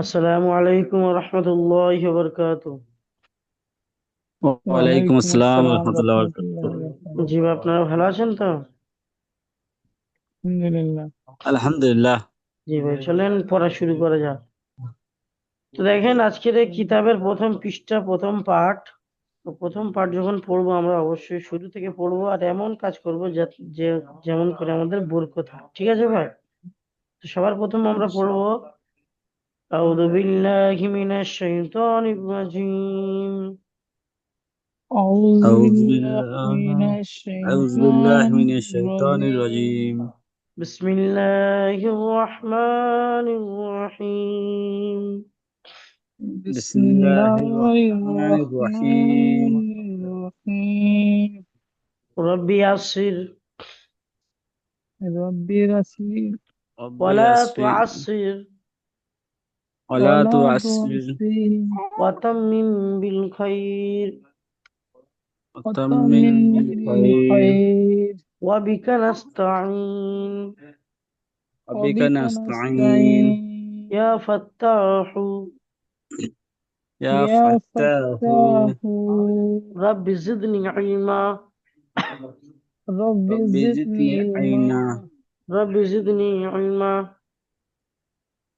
আসসালামু আলাইকুম রহমতুল্লাহ বরকাত ওয়ালাইকুম ওয়ালাইকুম আসসালাম আসসালাম রহমতুল্লাহ রহমতুল্লাহ জি আপনারা ভালো আছেন তো? আলহামদুলিল্লাহ। আলহামদুলিল্লাহ। জি ভাই চলেন পড়া শুরু করা যাক। তো দেখেন আজকের এই কিতাবের প্রথম পৃষ্ঠা প্রথম পাঠ তো প্রথম পাঠ যখন পড়ব আমরা অবশ্যই শুরু থেকে পড়ব আর এমন কাজ করব যে যেমন করে আমাদের বোর কথা। ঠিক আছে ভাই? সবার প্রথম আমরা পড়বো أعوذ بالله من الشيطان الرجيم أعوذ أعوذ بالله من بالله أعوذ بالله الشيطان من الشيطان الرجيم الرجيم بسم الله الرحمن الرحيم بسم بسم الله الله الرحمن الرحيم الرحمن الرحيم رب يسر ربي رسول رب ولا تعسر ولا تعسر وتمم بالخير. وتمم بالخير. وبك نستعين. وبك نستعين. يا فتاح. يا فتاه رب زدني علما. رب زدني علما. رب زدني علما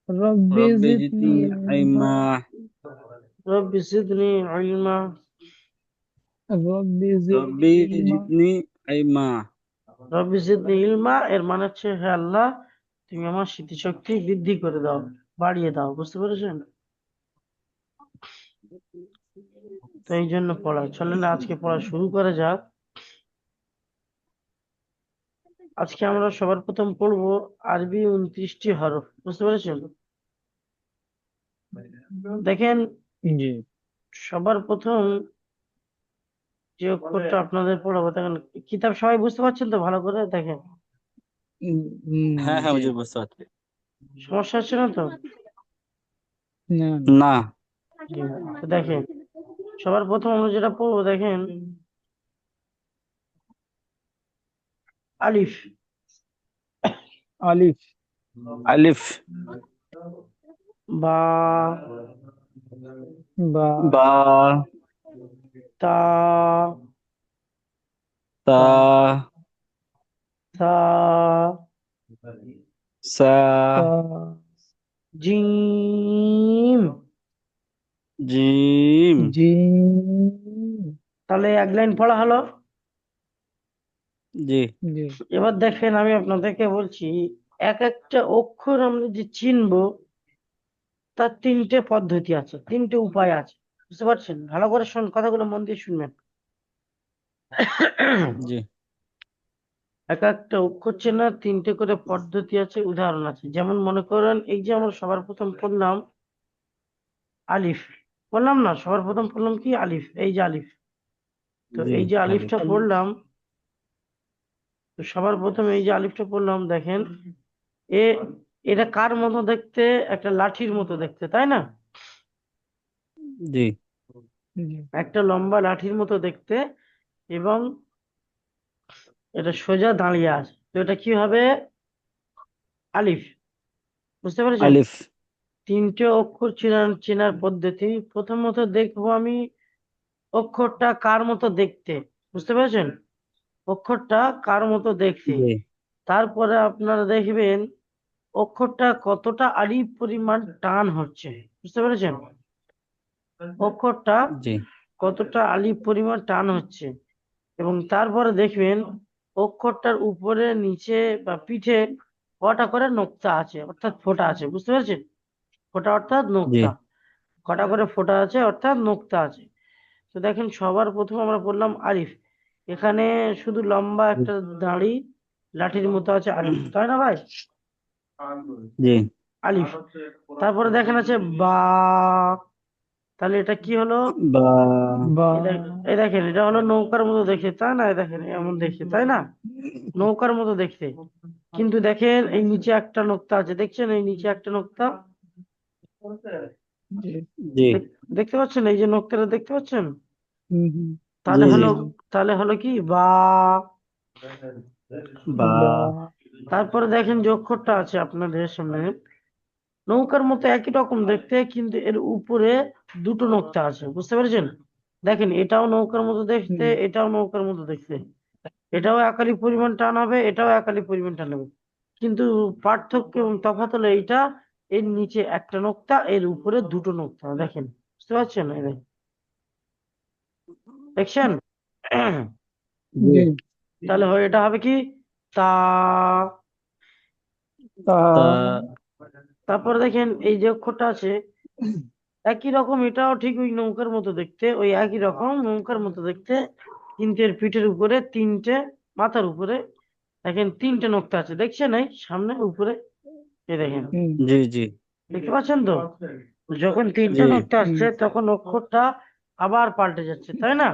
رب رب زدني زدني علما علما رب زدني علما رب رب زدني علما زدني علما রব্বি জিদনি ইলমা এর মানে হচ্ছে হে আল্লাহ তুমি আমার স্মৃতিশক্তি বৃদ্ধি করে দাও বাড়িয়ে দাও বুঝতে পেরেছেন তো এই জন্য পড়া চলেন আজকে পড়া শুরু করা যাক আজকে আমরা সবার প্রথম পড়ব আরবি উনত্রিশটি হরফ বুঝতে পেরেছেন? দেখেন সবার প্রথম যে অক্ষরটা আপনাদের পড়াবো দেখেন কিতাব সবাই বুঝতে পারছেন তো ভালো করে? দেখেন। হ্যাঁ হ্যাঁ বুঝতে পারছি। সমস্যা হচ্ছে না তো? না। না। তো দেখেন সবার প্রথম আমরা যেটা পড়ব দেখেন আলিফ আলিফ আলিফ বা বা বা তা তা সা সা তা জিম জিম জিম তাহলে এক লাইন পড়া হলো। জি। জি। এবার দেখেন আমি আপনাদেরকে বলছি এক একটা অক্ষর আমরা যে চিনবো তার তিনটে পদ্ধতি আছে তিনটে উপায় আছে বুঝতে পারছেন? ভালো করে শুন কথাগুলো মন দিয়ে শুনবেন। জি। এক একটা অক্ষর চেনার তিনটে করে পদ্ধতি আছে উদাহরণ আছে। যেমন মনে করেন এই যে আমরা সবার প্রথম পড়লাম আলিফ। বললাম না সবার প্রথম পড়লাম কি? আলিফ এই যে আলিফ। তো জি এই যে আলিফটা আলিফ। পড়লাম তো সবার প্রথমে এই যে আলিফটা পড়লাম দেখেন। এ এটা কার মতো দেখতে? একটা লাঠির মতো দেখতে তাই না? জি। জি। একটা লম্বা লাঠির মতো দেখতে এবং এটা সোজা দাঁড়িয়ে আছে তো এটা কি হবে? আলিফ। বুঝতে পেরেছেন? আলিফ। তিনটে অক্ষর চেনার চেনার পদ্ধতি। প্রথমত দেখব আমি অক্ষরটা কার মতো দেখতে। বুঝতে পেরেছেন? অক্ষরটা কার মতো দেখতে? তারপরে আপনারা দেখবেন অক্ষরটা কতটা আলিফ পরিমাণ টান হচ্ছে বুঝতে পেরেছেন? অক্ষরটা জি। কতটা আলিফ পরিমাণ টান হচ্ছে। এবং তারপরে দেখবেন অক্ষরটার উপরে নিচে বা পিঠে কটা করে নোক্তা আছে অর্থাৎ ফোঁটা আছে বুঝতে পেরেছেন? ফোঁটা অর্থাৎ নোক্তা। কটা করে ফোঁটা আছে অর্থাৎ নোক্তা আছে। তো দেখেন সবার প্রথম আমরা বললাম আলিফ এখানে শুধু লম্বা একটা দাড়ি লাঠির মতো আছে আলিফ তাই না ভাই? জি। আলিফ। তারপরে দেখেন আছে বা। তাহলে এটা কি হলো? বা। বা। এই দেখেন এটা হলো নৌকার মতো দেখতে তাই না? দেখেন এমন দেখতে তাই না? নৌকার মতো দেখতে। কিন্তু দেখেন এই নিচে একটা নোক্তা আছে দেখছেন? এই নিচে একটা নোক্তা। জি। জি দেখতে পাচ্ছেন? এই যে নোক্তাটা দেখতে পাচ্ছেন? হুম হুম। তাহলে। হলো তাহলে হলো কি? বা। বা। তারপরে দেখেন যে অক্ষরটা আছে আপনাদের সামনে। নৌকার মতো একই রকম দেখতে কিন্তু এর উপরে দুটো নোক্তা আছে বুঝতে পেরেছেন? দেখেন এটাও নৌকার মতো দেখতে এটাও নৌকার মতো দেখতে। এটাও একালি পরিমাণ টান হবে এটাও একালি পরিমাণ টান হবে কিন্তু পার্থক্য এবং তফাৎ হলো এইটা এর নিচে একটা নোক্তা এর উপরে দুটো নোক্তা দেখেন। বুঝতে পারছেন। দেখছেন? জি। তাহলে হয় এটা হবে কি? তা তা। তা তারপরে দেখেন এই যে অক্ষরটা আছে একই রকম এটাও ঠিক ওই নৌকার মতো দেখতে ওই একই রকম নৌকার মতো দেখতে কিন্তু এর পিঠের উপরে তিনটে মাথার উপরে দেখেন তিনটে নোক্তা আছে দেখছেন এই সামনে উপরে এই দেখেন। জি জি। দেখতে পাচ্ছেন তো? যখন তিনটে জি। নোক্তা আসছে তখন অক্ষরটা আবার পাল্টে যাচ্ছে তাই না?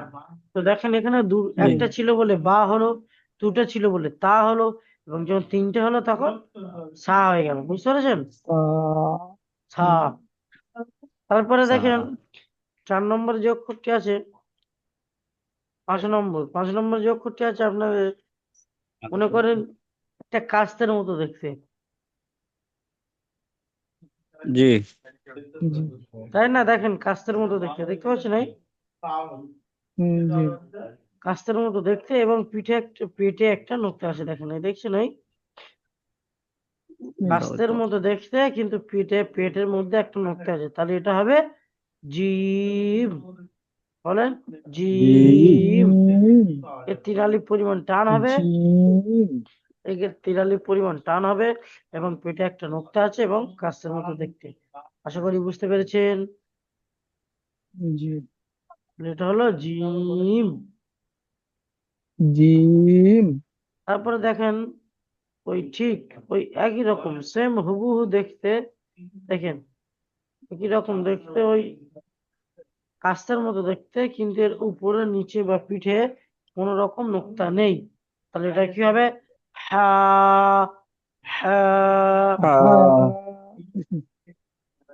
তো দেখেন এখানে দু একটা ছিল বলে বা হলো দুটো ছিল বলে তা হলো এবং যখন তিনটে হলো তখন সা হয়ে গেল বুঝতে পেরেছেন? সা। তারপরে দেখেন চার নম্বর যে অক্ষরটি আছে পাঁচ নম্বর পাঁচ নম্বর যে অক্ষরটি আছে আপনাদের মনে করেন একটা কাস্তের মতো দেখতে। জি। জি। তাই না? দেখেন কাস্তের মতো দেখতে। দেখতে পাচ্ছেন এই কাস্তের মতো দেখতে এবং পিঠে একটা পেটে একটা নোক্তা আছে দেখেন এই দেখছেন এই কাস্তের মতো দেখতে কিন্তু পিঠে পেটের মধ্যে একটা নোক্তা আছে। তাহলে এটা হবে জিম। বলেন? জিম। এর তিরালি পরিমাণ টান হবে। জিমের তিরালি পরিমাণ টান হবে এবং পেটে একটা নোক্তা আছে এবং কাস্তের মতো দেখতে। আশা করি বুঝতে পেরেছেন? জি। এটা হলো জিম। জিম। তারপরে দেখেন ওই ঠিক ওই একই রকম সেম হুবহু দেখতে দেখেন একই রকম দেখতে ওই কাস্তের মতো দেখতে কিন্তু এর উপরে নিচে বা পিঠে কোনো রকম নোক্তা নেই। তাহলে এটা কি হবে?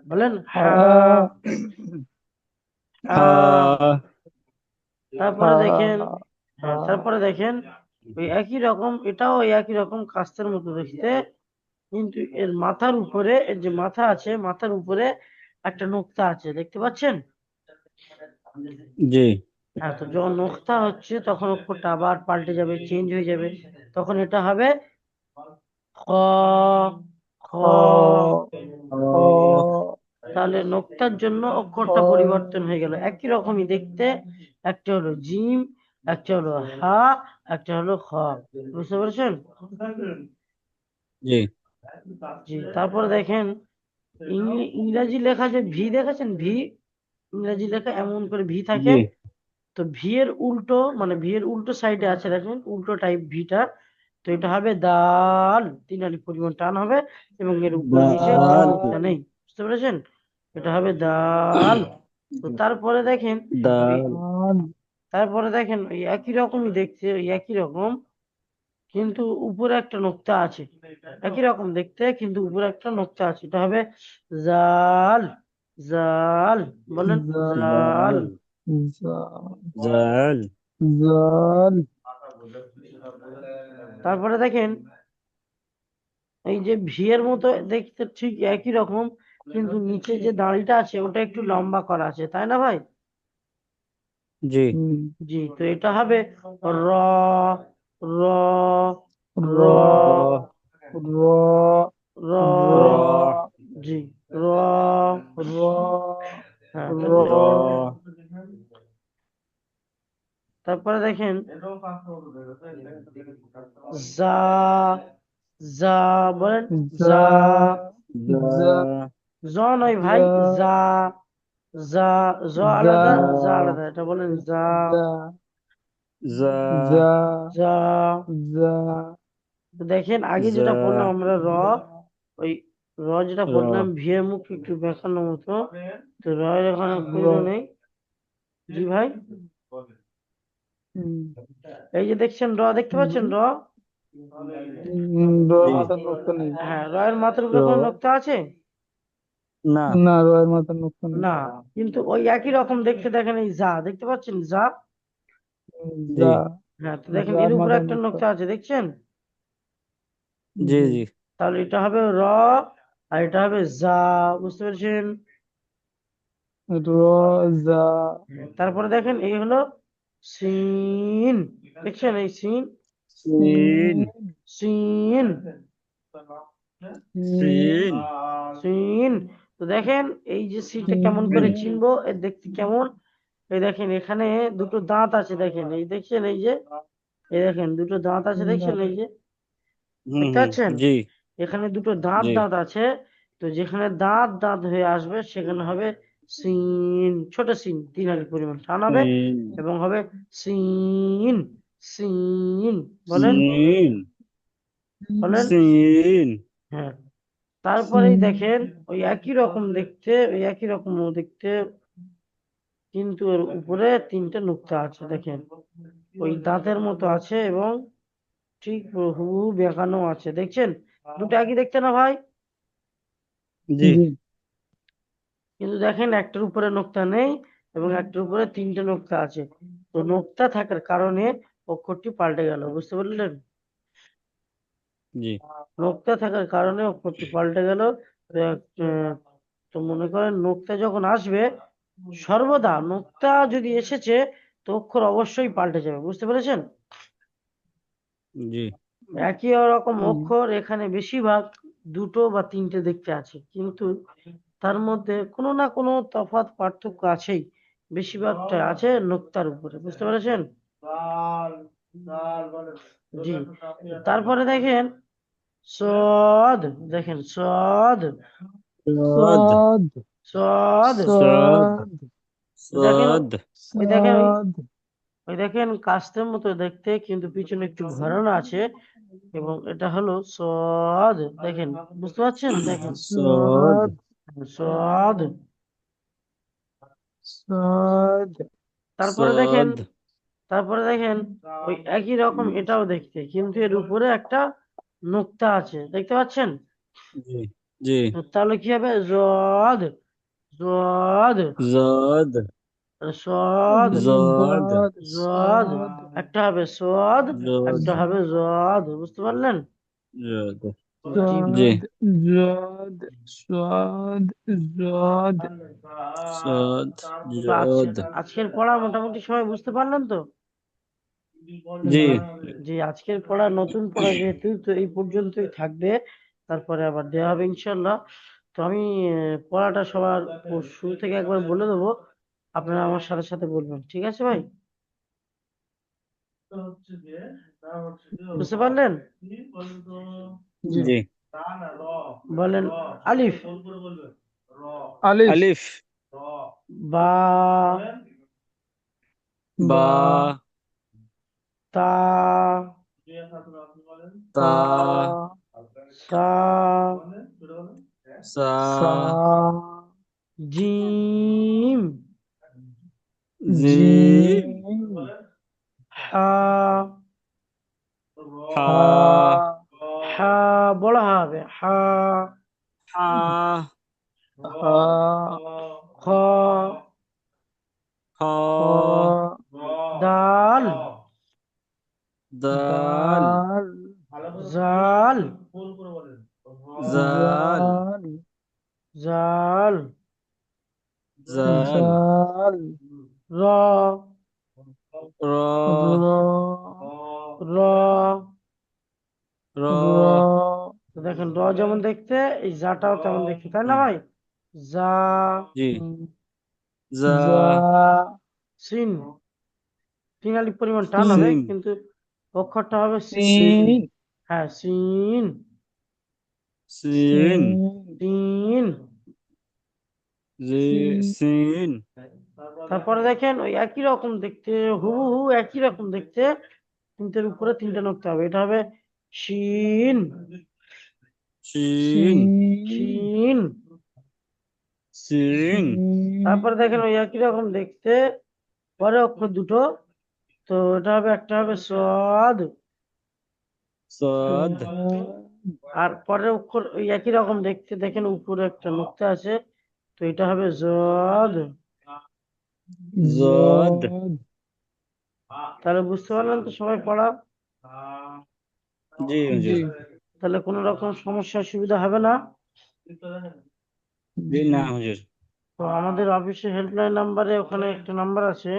বলেন তারপরে দেখেন তারপরে দেখেন ওই একই রকম, এটাও একই রকম কাস্তের মতো দেখতে, কিন্তু এর মাথার উপরে এর যে মাথা আছে, মাথার উপরে একটা নোক্তা আছে, দেখতে পাচ্ছেন? জি। হ্যাঁ তো যখন নোক্তা হচ্ছে তখন অক্ষরটা আবার পাল্টে যাবে চেঞ্জ হয়ে যাবে। তখন এটা হবে খ খ তাহলে নোক্তার জন্য অক্ষরটা পরিবর্তন হয়ে গেল। একই রকমই দেখতে একটা হলো জিম একটা হলো হা একটা হলো খ। বুঝতে পেরেছেন? জি। জি তারপরে দেখেন ইংরেজি লেখা যে ভি দেখেছেন? ভি ইংরাজি লেখা এমন করে ভি থাকে। জি। তো ভি এর উল্টো মানে ভি এর উল্টো সাইডে আছে দেখেন উল্টো টাইপ ভিটা তো এটা হবে দাল। তিন আলি পরিমাণ টান হবে এবং এর উপর নিচে কোনো নেই। বুঝতে পেরেছেন? এটা হবে দাল। তো তারপরে দেখেন তারপরে দেখেন ওই একই রকমই দেখতে ওই একই রকম কিন্তু উপরে একটা নোক্তা আছে। একই রকম দেখতে কিন্তু উপরে একটা নোক্তা আছে। এটা হবে জাল জাল বলেন জাল জাল। জাল। তারপরে দেখেন এই যে ভি এর মতো দেখতে ঠিক একই রকম কিন্তু নিচে যে দাড়িটা আছে ওটা একটু লম্বা করা আছে তাই না ভাই? জি। জি তো এটা হবে র র র র র জি র র হ্যাঁ র। তারপরে দেখেন জা জা বলেন জা জা নয় ভাই জা আলাদা। জা আলাদা এটা বলেন যা যা দেখেন আগে যেটা। পড়লাম আমরা র ওই র যেটা। পড়লাম ভি এর মুখ একটু বেঁকানো মতো তো র এখানে প্রয়োজন নেই জি ভাই এই যে দেখছেন র দেখতে পাচ্ছেন র? হ্যাঁ র এর মাথার উপরে কোনো। নোক্তা আছে? না। না র এর মাথার নোক্তা নেই। না কিন্তু ওই একই রকম দেখতে দেখেন এই যা দেখতে পাচ্ছেন যা? যা। হ্যাঁ তো দেখেন এর উপরে একটা নোক্তা। আছে দেখছেন? জি জি। তাহলে এটা হবে র আর এটা হবে জা বুঝতে পেরেছেন? র জা তারপরে দেখেন এই হলো সিন দেখছেন এই scene scene scene scene scene তো দেখেন এই যে সিনটা কেমন করে চিনবো এ দেখতে কেমন এই দেখেন এখানে দুটো দাঁত আছে দেখেন এই দেখছেন এই যে এই দেখেন দুটো দাঁত আছে দেখছেন এই যে দেখতে পাচ্ছেন? জি এখানে দুটো দাঁত। দাঁত আছে তো যেখানে দাঁত দাঁত হয়ে আসবে সেখানে হবে সিন ছোট সিন তিন আলির পরিমাণ। টান হবে এবং হবে সিন সিন। বলেন। বলেন। সিন। হ্যাঁ। তারপরেই দেখেন ওই একই রকম দেখতে ওই একই রকম দেখতে কিন্তু এর উপরে তিনটে নুক্তা আছে দেখেন। ওই দাঁতের মতো আছে এবং ঠিক হুবহু বেঁকানো আছে। দেখছেন? দুটো একই দেখতে না ভাই? জি। কিন্তু দেখেন একটার উপরে নোক্তা নেই এবং একটার উপরে তিনটে নোক্তা আছে। তো নোক্তা থাকার কারণে অক্ষরটি পাল্টে গেল বুঝতে পারলেন? জি। নোক্তা থাকার কারণে অক্ষরটি পাল্টে গেল। তো মনে করেন নোক্তা যখন আসবে সর্বদা নোক্তা যদি এসেছে তো অক্ষর অবশ্যই পাল্টে যাবে বুঝতে পেরেছেন? জি। একই রকম অক্ষর এখানে বেশিরভাগ দুটো বা তিনটে দেখতে আছে কিন্তু তার মধ্যে কোনো না কোনো তফাৎ পার্থক্য আছেই। বেশিরভাগটা আছে নোক্তার উপরে বুঝতে পেরেছেন? জি। তারপরে দেখেন সদ দেখেন সদ। সদ। সদ। সদ। সদ সদ। ওই দেখেন ওই- ওই দেখেন কাস্তের মতো দেখতে কিন্তু পিছনে একটু ঘরানো আছে এবং এটা হলো সদ। দেখেন বুঝতে পারছেন? দেখেন। সদ। সদ সদ। তারপরে দেখেন তারপরে দেখেন ওই একই রকম এটাও দেখতে কিন্তু এর উপরে একটা নোক্তা আছে দেখতে পাচ্ছেন? জি জি। তাহলে কি হবে? জদ জদ জদ সদ জদ জদ একটা হবে সদ একটা হবে জদ বুঝতে পারলেন? জদ জি জদ সদ জদ সদ তো আজ- জদ আজকের পড়া মোটামুটি সবাই বুঝতে পারলেন তো? জি। যে আজকের পড়া নতুন পড়া যেহেতু তো এই পর্যন্তই থাকবে। তারপরে আবার দেওয়া হবে ইনশাল্লাহ তো আমি পড়াটা সবার শুরু থেকে একবার বলে দেবো। আপনারা আমার সাথে সাথে বলবেন ঠিক আছে ভাই? বুঝতে পারলেন? জি। জি। বলেন আলিফ। আলিফ। আলিফ। বা। বা। তা। তা। সা সা সা জিম। জিম। হা হা হা হবে হা হা হা খ খ দাল দাল জাল জাল জাল জাল র র র র তো দেখেন র যেমন দেখতে এই জাটাও তেমন দেখতে? তাই না ভাই? জা। জি জা সিন। আলিফ পরিমাণ টান হবে সিন। কিন্তু অক্ষরটা হবে সিন সিন। হ্যাঁ সিন। সিন। জি সিন। তারপরে দেখেন ওই একই রকম দেখতে হুবহু একই রকম দেখতে কিন্তু এর উপরে তিনটে নকতে হবে। এটা হবে শিন সিন শিন। সিন তারপরে দেখেন ওই একই রকম দেখতে। পরে অক্ষর দুটো। তো এটা হবে একটা হবে সদ। সদ। আর পরের অক্ষর ওই একই রকম দেখতে। দেখেন উপরে একটা নোক্তা আছে। তো এটা হবে জদ। জদ। তাহলে বুঝতে পারলেন তো সবাই পড়া জি। জি। তাহলে কোনো রকম সমস্যা সুবিধা হবে না? জি না। হুজুর। তো আমাদের অফিসের হেল্পলাইন নাম্বারে ওখানে একটা নাম্বার আছে।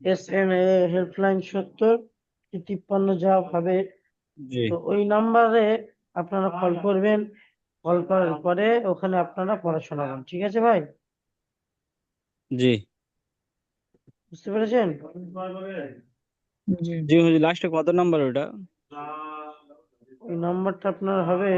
এস এম এ হেল্পলাইন সত্তর তিপ্পান্ন যা হবে। তো ওই নাম্বারে আপনারা কল করবেন। কল করার পরে ওখানে আপনারা পড়াশোনা শোনাবেন ঠিক আছে ভাই? জি। বুঝতে পেরেছেন? জি জি হুজুর লাস্টে কত নাম্বার ওটা? ওই নাম্বারটা আপনার হবে